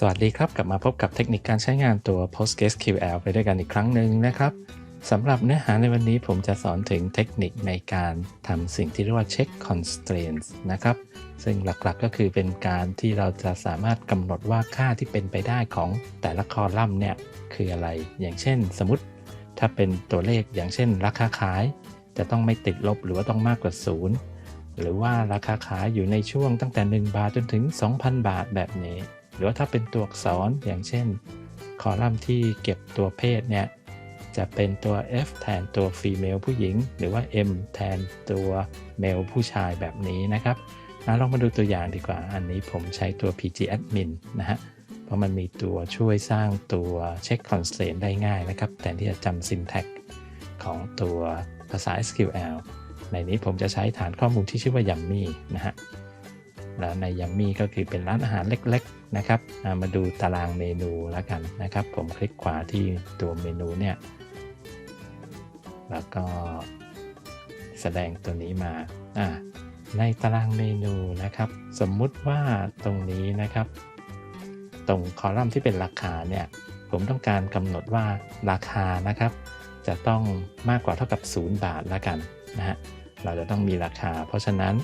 สวัสดีครับ กลับมาพบกับเทคนิคการใช้งานตัว PostgreSQL ไปด้วยกันอีกครั้งหนึ่งนะครับสำหรับเนื้อหาในวันนี้ผมจะสอนถึงเทคนิคในการทำสิ่งที่เรียกว่า check constraints นะครับ ซึ่งหลักๆก็คือเป็นการที่เราจะสามารถกำหนดว่าค่าที่เป็นไปได้ของแต่ละคอลัมน์เนี่ยคืออะไร อย่างเช่น สมมติถ้าเป็นตัวเลขอย่างเช่น ราคาขาย จะต้องไม่ติดลบหรือว่าต้องมากกว่าศูนย์หรือว่าราคาขายอยู่ในช่วงตั้งแต่ 1 บาทจนถึง 2,000 บาทแบบนี้ หรือว่าถ้าเป็นตัวอักษรอย่างเช่น คอลัมน์ที่เก็บตัวเพศเนี่ยจะเป็นตัว F แทนตัว female ผู้หญิง หรือว่า M แทนตัว male ผู้ชายแบบนี้นะครับมาลองมาดูตัวอย่างดีกว่า อันนี้ผมใช้ตัว pg admin นะฮะ เพราะมันมีตัวช่วยสร้างตัวเช็ค constraint ได้ง่ายนะครับ แทนที่จะจำ syntax ของตัวภาษา SQL ในนี้ผมจะใช้ฐานข้อมูลที่ชื่อว่า Yummy นะฮะ แล้วใน Yummy ก็คือเป็นร้านอาหารเล็กๆนะครับมาดูตารางเมนูแล้วกันนะครับ ผมคลิกขวาที่ตัวเมนูเนี่ยแล้วก็แสดงตัวนี้มาอ่าในตารางเมนูนะครับ สมมุติว่าตรงนี้นะครับ ตรงคอลัมน์ที่เป็นราคาเนี่ยผมต้องการกำหนดว่าราคานะครับ จะต้องมากกว่าเท่ากับ 0 บาทแล้วกันนะฮะเราจะต้องมีราคา เพราะฉะนั้น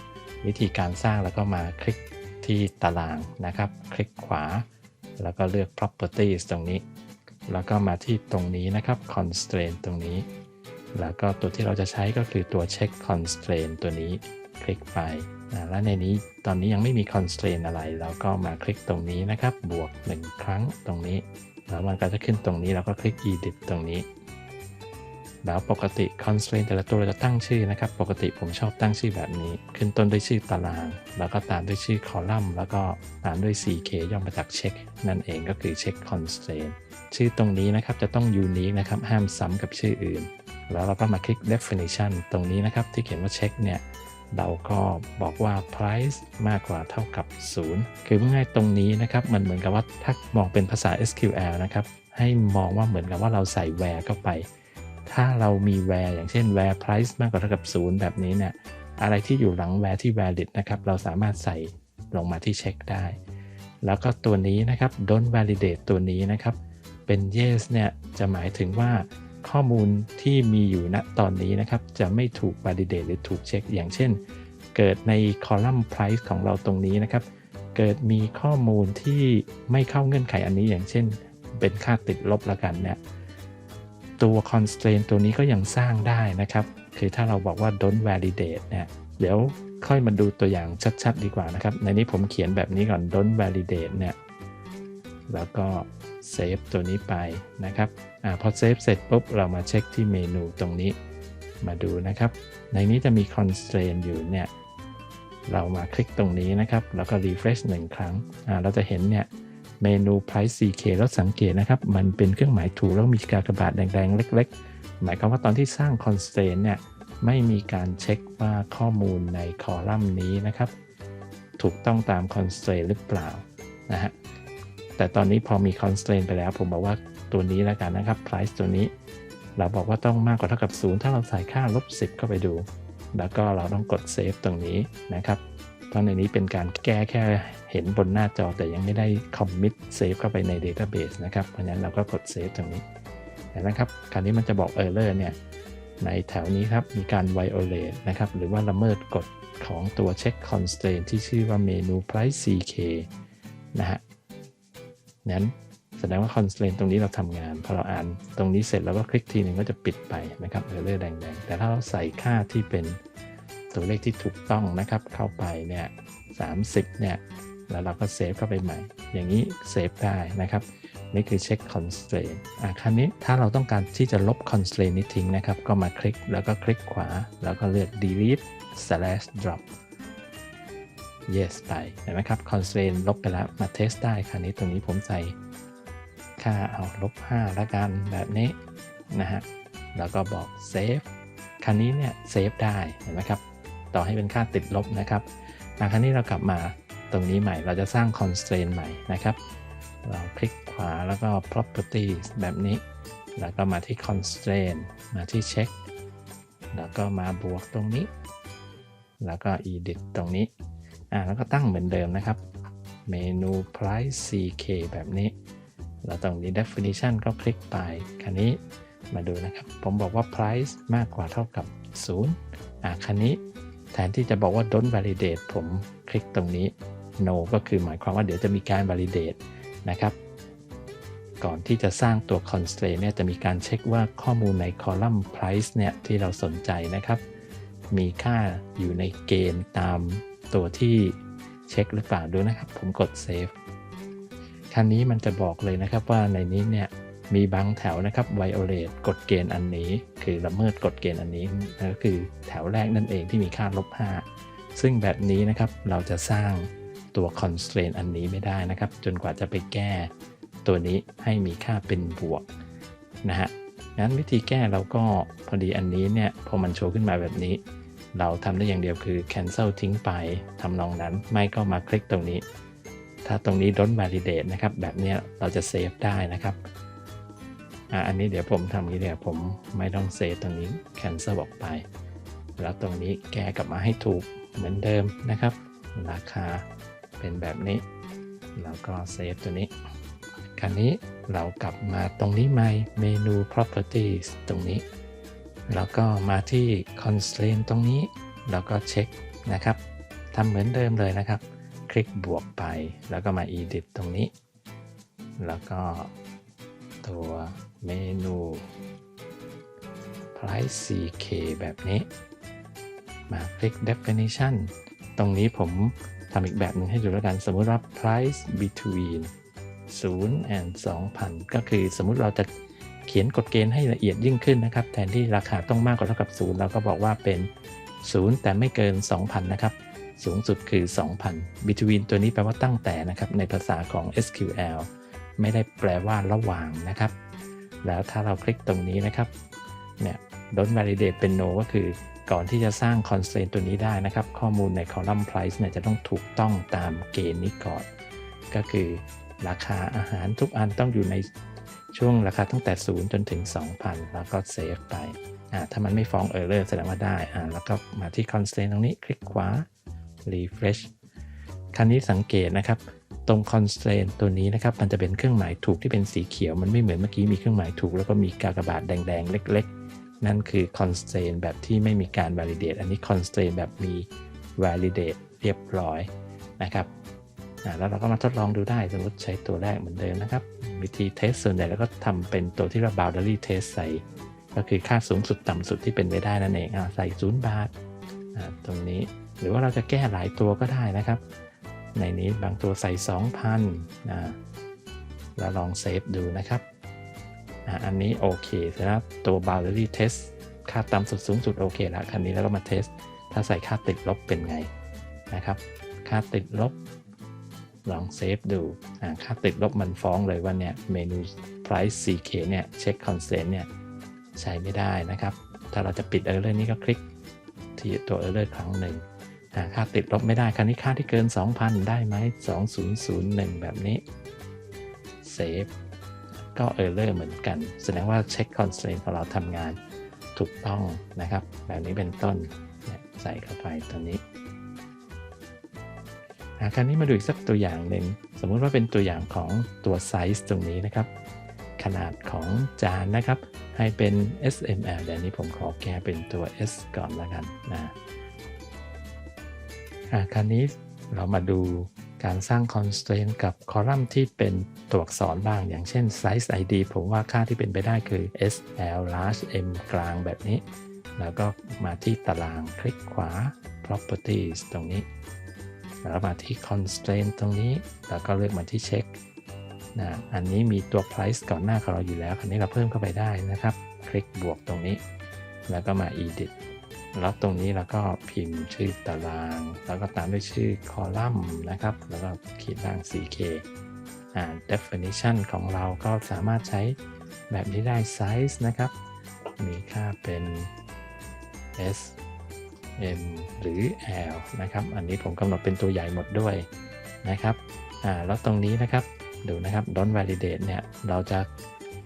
วิธีการสร้างแล้วก็มาคลิกที่ตารางนะครับ คลิกขวา แล้วก็เลือก properties ตรงนี้ แล้วก็มาที่ตรงนี้นะครับ constraint ตรงนี้ แล้วก็ตัวที่เราจะใช้ก็คือตัว check constraint ตัวนี้ คลิกไปนะแล้วในนี้ตอนนี้ยังไม่มี constraint อะไรเราก็มาคลิกตรงนี้นะครับ บวก 1 ครั้งตรงนี้ แล้วมันก็จะขึ้นตรงนี้เราก็คลิก edit ตรงนี้ แล้วปกติ constraint แต่ละตัวเราจะตั้งชื่อนะครับ ปกติผมชอบตั้งชื่อแบบนี้ ขึ้นต้นด้วยชื่อตาราง แล้วก็ตามด้วยชื่อคอลัมน์ แล้วก็ตามด้วย ck ย่อมาจาก check นั่นเองก็คือ check constraint ชื่อตรงนี้นะครับจะต้อง unique นะครับ ห้ามซ้ำกับชื่ออื่น แล้วเราก็มาคลิก definition ตรงนี้นะครับที่เขียนว่า check เนี่ยเราก็บอกว่า price มากกว่าเท่ากับ 0 คือเมื่อไงตรงนี้นะครับมันเหมือนกับว่าถ้ามองเป็นภาษา SQL นะครับให้มองว่าเหมือนกับว่าเราใส่ where เข้าไป ถ้าเรามี where อย่างเช่น where price มากกว่าเท่ากับ0แบบนี้เนี่ยอะไรที่อยู่หลัง where ที่ valid นะครับเราสามารถใส่ลงมาที่ check ได้ แล้วก็ตัวนี้นะครับ don't validate ตัวนี้นะครับ เป็น yes เนี่ยจะหมายถึงว่าข้อมูลที่มีอยู่ณตอนนี้นะครับ จะไม่ถูก validate หรือถูกเช็ค อย่างเช่น เกิดในคอลัมน์ price ของเราตรงนี้นะครับ เกิดมีข้อมูลที่ไม่เข้าเงื่อนไขอันนี้อย่างเช่น เป็นค่าติดลบละกันเนี่ย ตัว constraint ตัวนี้ก็ยังสร้างได้นะครับ คือถ้าเราบอกว่า don't validate เนี่ยเดี๋ยวค่อยมาดูตัวอย่างชัดๆ ดีกว่านะครับ ในนี้ผมเขียนแบบนี้ก่อน don't validate เนี่ยแล้วก็เซฟตัวนี้ไปนะครับอพอเซฟเสร็จปุ๊บ เรามาเช็คที่เมนูตรงนี้มาดูนะครับ ในนี้จะมี constraint อยู่เนี่ยเรามาคลิกตรงนี้นะครับ แล้วก็ refresh หนึ่งครั้งเราจะเห็นเนี่ย เมนู price ck แล้วสังเกตนะครับ มันเป็นเครื่องหมายถูกแล้วมีกากบาทแดงๆ เล็ก ๆ หมายความว่าตอนที่สร้าง constraint เนี่ยไม่มีการเช็คว่าข้อมูลในคอลัมน์นี้นะครับ ถูกต้องตาม constraint หรือเปล่านะฮะแต่ตอนนี้พอมี constraint ไปแล้ว ผมบอกว่าตัวนี้แล้วกันนะครับ price ตัวนี้ เราบอกว่าต้องมากกว่าเท่ากับ 0 ถ้าเราใส่ค่าลบ10 เข้าไปดู แล้วก็เราต้องกด save ตรงนี้นะครับ เพราะในนี้เป็นการแก้แค่เห็นบนหน้าจอแต่ยังไม่ได้ commit save เข้าไปใน database นะครับ เพราะฉะนั้นเราก็กด save ตรงนี้เห็นไหมครับคราวนี้มันจะบอก error เนี่ยในแถวนี้ครับมีการ violate นะครับหรือว่าละเมิดกฎของตัว check constraint ที่ชื่อว่าเมนู price ck นะฮะนั้นแสดงว่า constraint ตรงนี้เราทำงาน พอเราอ่านตรงนี้เสร็จแล้วก็คลิกทีหนึ่งก็จะปิดไปนะครับเออเลอร์แดงๆ แต่ถ้าเราใส่ค่าที่เป็น ตัวเลขที่ถูกต้องนะครับ เข้าไปเนี่ย30เนี่ยแล้วเราก็เซฟเข้าไปใหม่ อย่างนี้เซฟได้นะครับ นี่คือเช็ค constraint อะคราวนี้ถ้าเราต้องการที่จะลบ constraint นี้ทิ้งนะครับ ก็มาคลิกแล้วก็คลิกขวา แล้วก็เลือก delete slash drop yes ไปเห็นไหมครับ constraint ลบไปแล้ว มาเทสได้คราวนี้ตรงนี้ผมใส่ค่าเอาลบ5ล้วกันแบบนี้นะฮะ แล้วก็บอก save คราวนี้เนี่ยเซฟได้เห็นไหมครับ ต่อให้เป็นค่าติดลบนะครับอะคราวนี้เรากลับมาตรงนี้ใหม่ เราจะสร้าง constraint ใหม่นะครับ เราคลิกขวาแล้วก็ properties แบบนี้ แล้วก็มาที่ constraint มาที่ check แล้วก็มาบวกตรงนี้ แล้วก็ edit ตรงนี้อ่าแล้วก็ตั้งเหมือนเดิมนะครับ เมนู price ck แบบนี้เราตรงนี้ definition ก็คลิกไปคันนี้มาดูนะครับ ผมบอกว่า price มากกว่าเท่ากับ 0อะคันนี้ แทนที่จะบอกว่า don't validate ผมคลิกตรงนี้ no ก็คือหมายความว่าเดี๋ยวจะมีการ validate นะครับ ก่อนที่จะสร้างตัว constraint เนี่ยจะมีการเช็คว่าข้อมูลใน column price เนี่ยที่เราสนใจนะครับ มีค่าอยู่ในเกณฑ์ตามตัวที่เช็คหรือเปล่าดูนะครับ ผมกด save คันนี้มันจะบอกเลยนะครับว่าในนี้เนี่ย มีบางแถวนะครับ violate กฎเกณฑ์อันนี้ คือละเมิดกฎเกณฑ์อันนี้นั่นก็คือแถวแรกนั่นเองที่มีค่าลบ 5 ซึ่งแบบนี้นะครับเราจะสร้างตัว constraint อันนี้ไม่ได้นะครับ จนกว่าจะไปแก้ ตัวนี้ให้มีค่าเป็นบวกนะฮะงั้นวิธีแก้เราก็พอดีอันนี้เนี่ยพอมันโชว์ขึ้นมาแบบนี้ เราทำได้อย่างเดียวคือ cancel ทิ้งไปทำนองนั้น ไม่ก็มาคลิกตรงนี้ ถ้าตรงนี้ don't validate นะครับ แบบนี้เราจะเซฟได้นะครับ อะอันนี้เดี๋ยวผมทำนี้เดี๋ยวผมไม่ต้องเซฟตรงนี้ cancel ออกไป แล้วตรงนี้แก้กลับมาให้ถูกเหมือนเดิมนะครับ ราคาเป็นแบบนี้ แล้วก็เซฟตัวนี้คราวนี้เรากลับมาตรงนี้ใหม่เมนู properties ตรงนี้ แล้วก็มาที่ constraint ตรงนี้ แล้วก็เช็คนะครับทำเหมือนเดิมเลยนะครับ คลิกบวกไปแล้วก็มา edit ตรงนี้ แล้วก็ตัว เมนู price ck แบบนี้ มาคลิก definition ตรงนี้ผมทำอีกแบบหนึ่งให้ดูแล้วกัน สมมุติว่า price between 0 and 2,000 ก็คือสมมุติเราจะเขียนกฎเกณฑ์ให้ละเอียดยิ่งขึ้นนะครับ แทนที่ราคาต้องมากกว่าเท่ากับ 0 เราก็บอกว่าเป็น 0 แต่ไม่เกิน 2,000 นะครับ สูงสุดคือ 2,000 between ตัวนี้แปลว่าตั้งแต่นะครับ ในภาษาของ SQL ไม่ได้แปลว่าระหว่างนะครับ แล้วถ้าเราคลิกตรงนี้นะครับ เนี่ย don't validate เป็น no ก็คือก่อนที่จะสร้าง constraint ตัวนี้ได้นะครับ ข้อมูลใน column price เนี่ยจะต้องถูกต้องตามเกณฑ์นี้ก่อน ก็คือราคาอาหารทุกอันต้องอยู่ในช่วงราคาตั้งแต่ 0 จนถึง 2,000 แล้วก็เซฟไป อ่า ถ้ามันไม่ฟ้อง error แสดงว่าได้ อ่า แล้วก็มาที่ constraint ตรงนี้คลิกขวา refresh คราวนี้สังเกตนะครับ ตรง constraint ตัวนี้นะครับมันจะเป็นเครื่องหมายถูกที่เป็นสีเขียว มันไม่เหมือนเมื่อกี้มีเครื่องหมายถูก แล้วก็มีกากบาทแดงๆ เล็ก ๆ นั่นคือ constraint แบบที่ไม่มีการ validate อันนี้ constraint แบบมี validate เรียบร้อยนะครับแล้วเราก็มาทดลองดูได้สมมติใช้ตัวแรกเหมือนเดิมนะครับ วิธีเทสส่วนใหญ่แล้วก็ทำเป็นตัวที่เรา boundary test ใส่ ก็คือค่าสูงสุดต่ำสุดที่เป็นไปได้นั่นเองอ่าใส่ศูนย์บาทตรงนี้ หรือว่าเราจะแก้หลายตัวก็ได้นะครับ ในนี้บางตัวใส่ 2,000นะแล้วลองเซฟดูนะครับอะอันนี้โอเคเสร็จแล้วตัว boundary test ค่าต่ำสุดสูงสุดโอเคแล้วคันนี้แล้วก็มาเทสถ้าใส่ค่าติดลบเป็นไงนะครับ ค่าติดลบ ลองเซฟดูค่าติดลบมันฟ้องเลยว่าเนี่ยเมนู price ck เนี่ยเช็ค constraint เนี่ยใช้ไม่ได้นะครับ ถ้าเราจะปิด error นี้ก็คลิกที่ตัว error ครั้งหนึ่ง หาค่าติดลบไม่ได้คราวนี้ค่าที่เกิน 2,000 ได้ไหม2001 แบบนี้เซฟก็เออร์เลอร์เหมือนกัน แสดงว่าเช็คคอนส t ตรนของเราทำงานถูกต้องนะครับ แบบนี้เป็นต้นใส่เข้าไปตัวนี้คราวนี้มาดูอีกสักตัวอย่างหนึ่ง สมมุติว่าเป็นตัวอย่างของตัวไซส์ตรงนี้นะครับ ขนาดของจานนะครับ ให้เป็น SML เดี๋ยวนี้ผมขอแก้เป็นตัว S ก่อนล้วกันนะ คราวนี้เรามาดูการสร้าง constraint กับคอลัมน์ที่เป็นตัวอักษรบ้าง อย่างเช่น size id ผมว่าค่าที่เป็นไปได้คือ s l large m กลางแบบนี้ แล้วก็มาที่ตารางคลิกขวา properties ตรงนี้ แล้วมาที่ constraint ตรงนี้ แล้วก็เลือกมาที่ check นะอันนี้มีตัว price ก่อนหน้าของเราอยู่แล้วคันนี้เราเพิ่มเข้าไปได้นะครับ คลิกบวกตรงนี้ แล้วก็มา edit แล้วตรงนี้เราก็พิมพ์ชื่อตาราง แล้วก็ตามด้วยชื่อคอลัมน์นะครับ แล้วก็ขีดล่าง ck อ่า definition ของเราก็สามารถใช้แบบนี้ได้ size นะครับ มีค่าเป็น s m หรือ l นะครับ อันนี้ผมกำหนดเป็นตัวใหญ่หมดด้วยนะครับ อ่า แล้วตรงนี้นะครับ ดูนะครับ don't validate เนี่ย เราจะ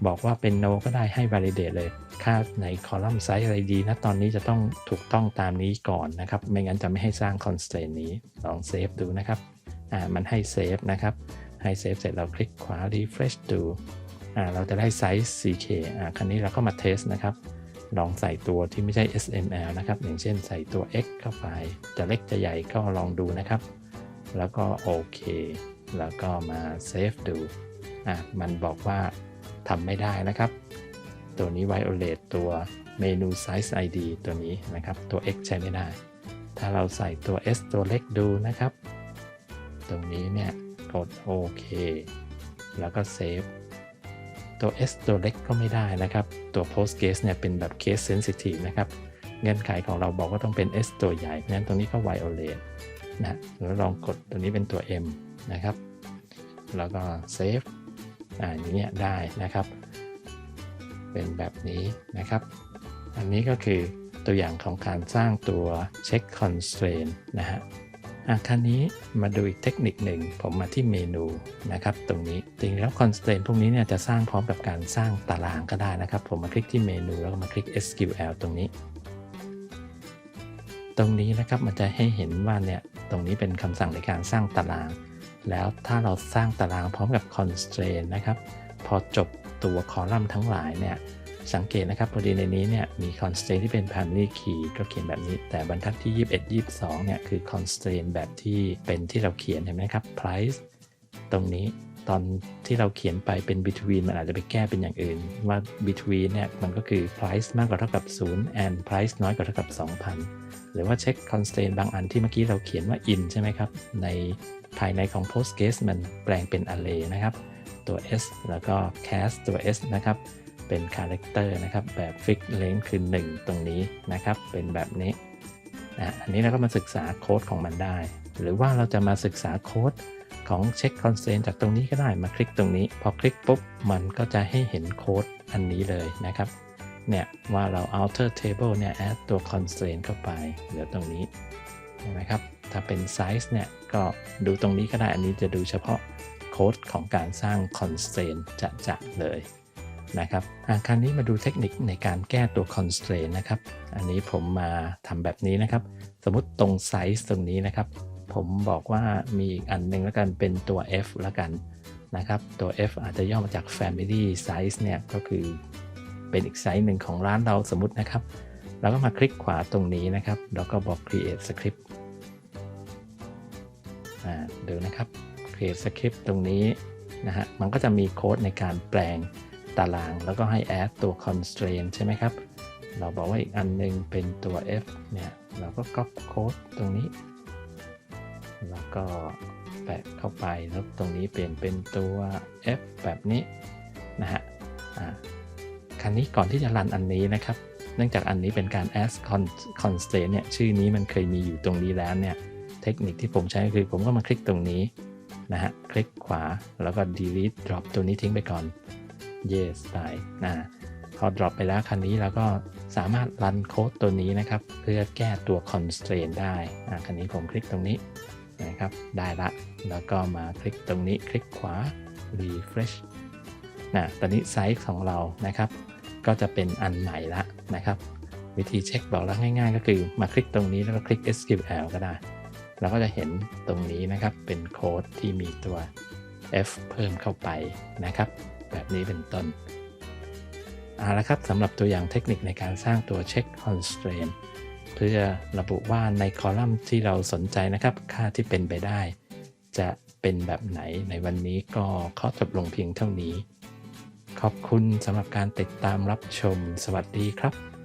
บอกว่าเป็น no ก็ได้ให้ validate เลย ค่าในคอลัมน์ไซส์อะไรดีนะตอนนี้จะต้องถูกต้องตามนี้ก่อนนะครับ ไม่งั้นจะไม่ให้สร้าง constraint นี้ลองเซฟดูนะครับอ่ามันให้เซฟนะครับ ให้เซฟเสร็จเราคลิกขวา refresh ดูอ่าเราจะได้ไซส์ CK อ่าครั้นี้เราก็มาเทสนะครับ ลองใส่ตัวที่ไม่ใช่ SML นะครับ อย่างเช่นใส่ตัว X เข้าไป จะเล็กจะใหญ่ก็ลองดูนะครับ แล้วก็โอเค แล้วก็มาเซฟดูอะมันบอกว่าทำไม่ได้นะครับ ตัวนี้ violate ตัวเมนู size ID ตัวนี้นะครับตัว X ใช้ไม่ได้ ถ้าเราใส่ตัว S ตัวเล็กดูนะครับ ตรงนี้เนี่ยกดโอเคแล้วก็เซฟตัว S ตัวเล็กก็ไม่ได้นะครับ ตัว post case เนี่ยเป็นแบบ case sensitive นะครับ เงื่อนไขของเราบอกว่าต้องเป็น S ตัวใหญ่งั้นตรงนี้ก็ violate นะแล้วลองกดตัวนี้เป็นตัว M นะครับ แล้วก็เซฟอ่าอย่างเงี้ยได้นะครับ เป็นแบบนี้นะครับ อันนี้ก็คือตัวอย่างของการสร้างตัว check constraint นะฮะอะคราวนี้มาดูอีกเทคนิคหนึ่งผมมาที่เมนูนะครับ ตรงนี้จริงๆแล้ว constraint พวกนี้เนี่ยจะสร้างพร้อมกับการสร้างตารางก็ได้นะครับ ผมมาคลิกที่เมนูแล้วก็มาคลิก SQL ตรงนี้ ตรงนี้นะครับมันจะให้เห็นว่าเนี่ยตรงนี้เป็นคำสั่งในการสร้างตาราง แล้วถ้าเราสร้างตารางพร้อมกับ constraint นะครับ พอจบ ตัวคอลัมน์ทั้งหลายเนี่ยสังเกตนะครับพอดีในนี้เนี่ยมี constraint ที่เป็น primary key ก็เขียนแบบนี้ แต่บรรทัดที่ 21 22เนี่ยคือ constraint แบบที่เป็นที่เราเขียนเห็นไหมครับ price ตรงนี้ตอนที่เราเขียนไปเป็น between มันอาจจะไปแก้เป็นอย่างอื่น ว่า between เนี่ยมันก็คือ price มากกว่าเท่ากับ 0 and price น้อยกว่าเท่ากับ 2,000 หรือว่าเช็ค constraint บางอันที่เมื่อกี้เราเขียนว่า in ใช่ไหมครับ ในภายในของ postcase มันแปลงเป็น array นะครับ ตัว s แล้วก็ cast ตัว s นะครับเป็น character นะครับแบบ fix length คือ 1 ตรงนี้นะครับเป็นแบบนี้นะอันนี้เราก็มาศึกษาโค้ดของมันได้ หรือว่าเราจะมาศึกษาโค้ดของ check constraint จากตรงนี้ก็ได้มาคลิกตรงนี้ พอคลิกปุ๊บ มันก็จะให้เห็นโค้ดอันนี้เลยนะครับเนี่ยว่าเรา outer table เนี่ย add ตัว constraint เข้าไปเหลือตรงนี้เห็นไหมครับ ถ้าเป็น size เนี่ย ก็ดูตรงนี้ก็ได้ อันนี้จะดูเฉพาะ โค้ดของการสร้าง constraint จะจะๆเลยนะครับอะคราวนี้มาดูเทคนิคในการแก้ตัว constraint นะครับ อันนี้ผมมาทำแบบนี้นะครับ สมมติตรงไซส์ตรงนี้นะครับ ผมบอกว่ามีอีกอันหนึ่งแล้วกันเป็นตัว f แล้วกันนะครับ ตัว f อาจจะย่อมาจาก family size เนี่ยก็คือเป็นอีกไซส์หนึ่งของร้านเราสมมตินะครับ แล้วก็มาคลิกขวาตรงนี้นะครับ แล้วก็บอก create script อ่าดูนะครับ create script ตรงนี้นะฮะ มันก็จะมีโค้ดในการแปลงตาราง แล้วก็ให้ add ตัว constraint ใช่ไหมครับ เราบอกว่าอีกอันหนึงเป็นตัว f เนี่ย เราก็ copy code ตรงนี้ แล้วก็แปะเข้าไป แล้วตรงนี้เปลี่ยนเป็นตัว f แบบนี้นะฮะอ่าครั้นี้ก่อนที่จะรันอันนี้นะครับ เนื่องจากอันนี้เป็นการ add con- constraint เนี่ย ชื่อนี้มันเคยมีอยู่ตรงนี้แล้วเนี่ย เทคนิคที่ผมใช้ก็คือผมก็มาคลิกตรงนี้ นะฮะ คลิกขวาแล้วก็ delete drop ตัวนี้ทิ้งไปก่อน yes ไปนะพอ drop ไปแล้วคันนี้เราก็สามารถรันโค้ดตัวนี้นะครับ เพื่อแก้ตัว constraint ได้อะคันนี้ผมคลิกตรงนี้นะครับ ได้ละ แล้วก็มาคลิกตรงนี้ คลิกขวา refresh นะตอนนี้ไซส์ของเรานะครับ ก็จะเป็นอันใหม่ละนะครับ วิธีเช็คบอกแล้วง่ายๆ ก็คือมาคลิกตรงนี้แล้วก็คลิก SQL ก็ได้ เราก็จะเห็นตรงนี้นะครับเป็นโค้ดที่มีตัว F เพิ่มเข้าไปนะครับ แบบนี้เป็นต้นเอาละครับสำหรับตัวอย่างเทคนิคในการสร้างตัว check constraint เพื่อระบุว่าในคอลัมน์ที่เราสนใจนะครับ ค่าที่เป็นไปได้ จะเป็นแบบไหนในวันนี้ก็ขอจบลงเพียงเท่านี้ ขอบคุณสำหรับการติดตามรับชม สวัสดีครับ